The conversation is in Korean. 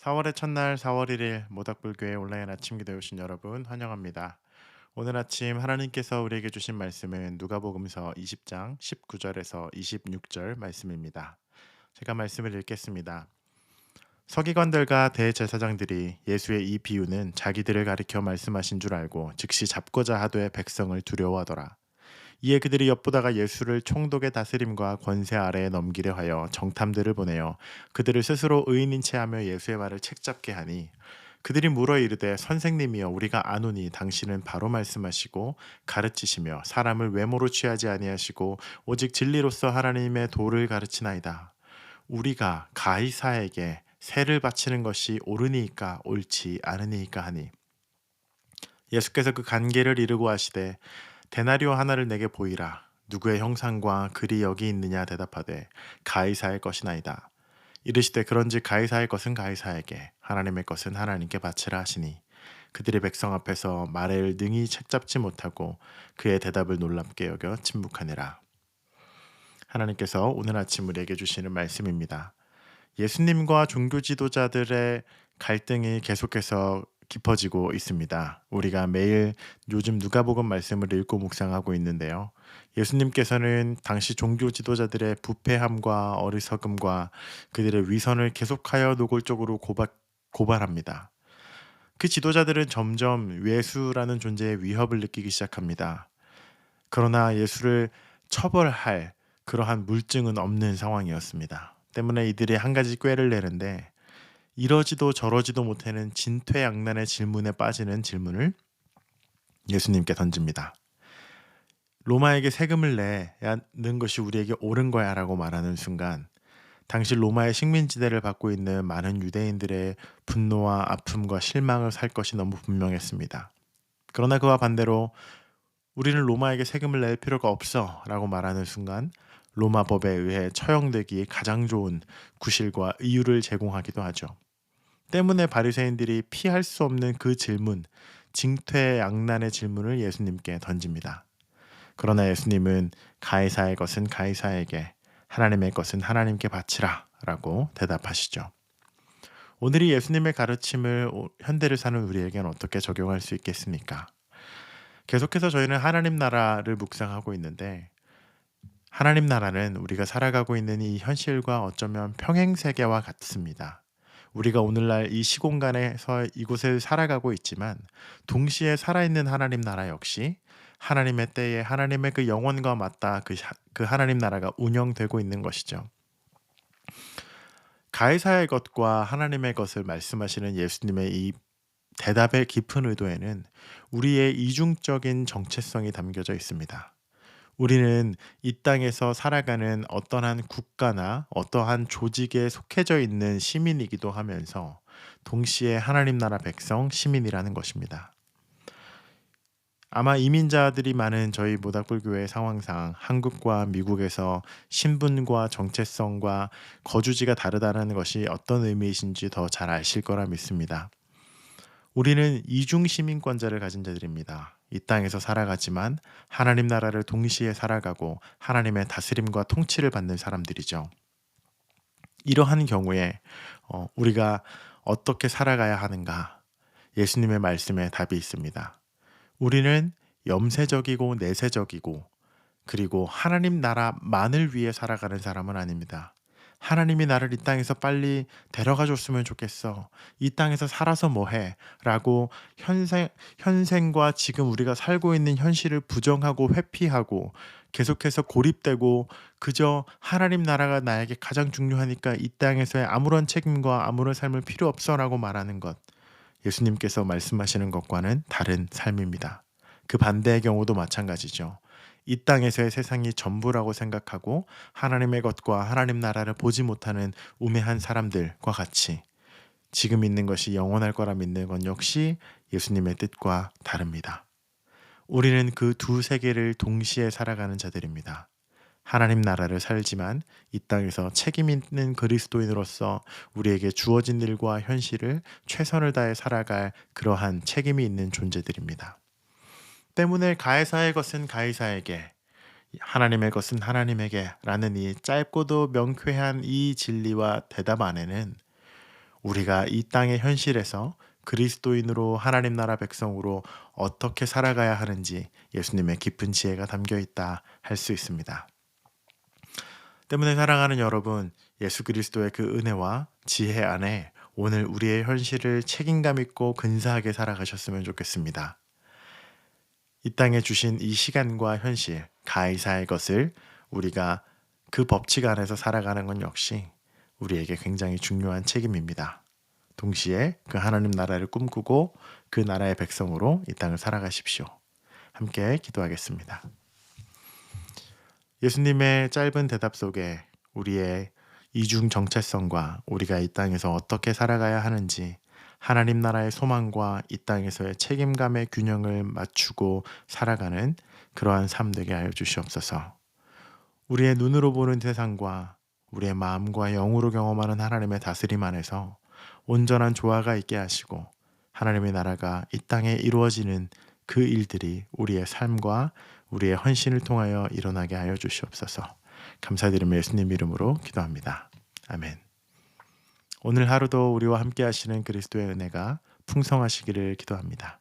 4월의 첫날 4월 1일 모닥불교회 온라인 아침 기도에 오신 여러분 환영합니다. 오늘 아침 하나님께서 우리에게 주신 말씀은 누가복음서 20장 19절에서 26절 말씀입니다. 제가 말씀을 읽겠습니다. 서기관들과 대제사장들이 예수의 이 비유는 자기들을 가리켜 말씀하신 줄 알고 즉시 잡고자 하되 백성을 두려워하더라. 이에 그들이 엿보다가 예수를 총독의 다스림과 권세 아래에 넘기려 하여 정탐들을 보내어 그들을 스스로 의인인 체하며 예수의 말을 책잡게 하니 그들이 물어 이르되 선생님이여 우리가 아노니 당신은 바로 말씀하시고 가르치시며 사람을 외모로 취하지 아니하시고 오직 진리로서 하나님의 도를 가르치나이다. 우리가 가이사에게 세를 바치는 것이 옳으니까 옳지 않으니까 하니 예수께서 그 관계를 이르고 하시되 데나리오 하나를 내게 보이라. 누구의 형상과 글이 여기 있느냐 대답하되 가이사의 것이나이다. 이르시되 그런지 가이사의 것은 가이사에게 하나님의 것은 하나님께 바치라 하시니 그들의 백성 앞에서 말을 능히 책잡지 못하고 그의 대답을 놀랍게 여겨 침묵하니라. 하나님께서 오늘 아침 우리에게 주시는 말씀입니다. 예수님과 종교 지도자들의 갈등이 계속해서 깊어지고 있습니다. 우리가 매일 요즘 누가복음 말씀을 읽고 묵상하고 있는데요. 예수님께서는 당시 종교 지도자들의 부패함과 어리석음과 그들의 위선을 계속하여 노골적으로 고발, 고발합니다. 그 지도자들은 점점 예수라는 존재의 위협을 느끼기 시작합니다. 그러나 예수를 처벌할 그러한 물증은 없는 상황이었습니다. 때문에 이들이 한 가지 꾀를 내는데 이러지도 저러지도 못하는 진퇴양난의 질문에 빠지는 질문을 예수님께 던집니다. 로마에게 세금을 내는 것이 우리에게 옳은 거야 라고 말하는 순간 당시 로마의 식민지대를 받고 있는 많은 유대인들의 분노와 아픔과 실망을 살 것이 너무 분명했습니다. 그러나 그와 반대로 우리는 로마에게 세금을 낼 필요가 없어 라고 말하는 순간 로마 법에 의해 처형되기 가장 좋은 구실과 이유를 제공하기도 하죠. 때문에 바리새인들이 피할 수 없는 그 질문, 징퇴양난의 질문을 예수님께 던집니다. 그러나 예수님은 가이사의 것은 가이사에게, 하나님의 것은 하나님께 바치라라고 대답하시죠. 오늘 이 예수님의 가르침을 현대를 사는 우리에게는 어떻게 적용할 수 있겠습니까? 계속해서 저희는 하나님 나라를 묵상하고 있는데 하나님 나라는 우리가 살아가고 있는 이 현실과 어쩌면 평행 세계와 같습니다. 우리가 오늘날 이 시공간에서 이곳을 살아가고 있지만 동시에 살아있는 하나님 나라 역시 하나님의 때에 하나님의 그 영원과 맞다 그, 그 하나님 나라가 운영되고 있는 것이죠. 가해사의 것과 하나님의 것을 말씀하시는 예수님의 이 대답의 깊은 의도에는 우리의 이중적인 정체성이 담겨져 있습니다. 우리는 이 땅에서 살아가는 어떠한 국가나 어떠한 조직에 속해져 있는 시민이기도 하면서 동시에 하나님 나라 백성 시민이라는 것입니다. 아마 이민자들이 많은 저희 모닥불교회 상황상 한국과 미국에서 신분과 정체성과 거주지가 다르다는 것이 어떤 의미이신지 더 잘 아실 거라 믿습니다. 우리는 이중 시민권자를 가진 자들입니다. 이 땅에서 살아가지만 하나님 나라를 동시에 살아가고 하나님의 다스림과 통치를 받는 사람들이죠. 이러한 경우에 어, 우리가 어떻게 살아가야 하는가? 예수님의 말씀에 답이 있습니다. 우리는 염세적이고 내세적이고 그리고 하나님 나라만을 위해 살아가는 사람은 아닙니다. 하나님이 나를 이 땅에서 빨리 데려가 줬으면 좋겠어. 이 땅에서 살아서 뭐해? 라고 현생, 현생과 지금 우리가 살고 있는 현실을 부정하고 회피하고 계속해서 고립되고 그저 하나님 나라가 나에게 가장 중요하니까 이 땅에서의 아무런 책임과 아무런 삶을 필요 없어 라고 말하는 것. 예수님께서 말씀하시는 것과는 다른 삶입니다. 그 반대의 경우도 마찬가지죠. 이 땅에서의 세상이 전부라고 생각하고 하나님의 것과 하나님 나라를 보지 못하는 우매한 사람들과 같이 지금 있는 것이 영원할 거라 믿는 건 역시 예수님의 뜻과 다릅니다. 우리는 그 두 세계를 동시에 살아가는 자들입니다. 하나님 나라를 살지만 이 땅에서 책임 있는 그리스도인으로서 우리에게 주어진 일과 현실을 최선을 다해 살아갈 그러한 책임이 있는 존재들입니다. 때문에 가해사의 것은 가해사에게 하나님의 것은 하나님에게 라는 이 짧고도 명쾌한 이 진리와 대답 안에는 우리가 이 땅의 현실에서 그리스도인으로 하나님 나라 백성으로 어떻게 살아가야 하는지 예수님의 깊은 지혜가 담겨 있다 할 수 있습니다. 때문에 사랑하는 여러분, 예수 그리스도의 그 은혜와 지혜 안에 오늘 우리의 현실을 책임감 있고 근사하게 살아가셨으면 좋겠습니다. 이 땅에 주신 이 시간과 현실, 가이사의 것을 우리가 그 법칙 안에서 살아가는 건 역시 우리에게 굉장히 중요한 책임입니다. 동시에 그 하나님 나라를 꿈꾸고 그 나라의 백성으로 이 땅을 살아가십시오. 함께 기도하겠습니다. 예수님의 짧은 대답 속에 우리의 이중 정체성과 우리가 이 땅에서 어떻게 살아가야 하는지 하나님 나라의 소망과 이 땅에서의 책임감의 균형을 맞추고 살아가는 그러한 삶 되게 하여 주시옵소서. 우리의 눈으로 보는 세상과 우리의 마음과 영으로 경험하는 하나님의 다스림 안에서 온전한 조화가 있게 하시고 하나님의 나라가 이 땅에 이루어지는 그 일들이 우리의 삶과 우리의 헌신을 통하여 일어나게 하여 주시옵소서. 감사드리며 예수님 이름으로 기도합니다. 아멘. 오늘 하루도 우리와 함께 하시는 그리스도의 은혜가 풍성하시기를 기도합니다.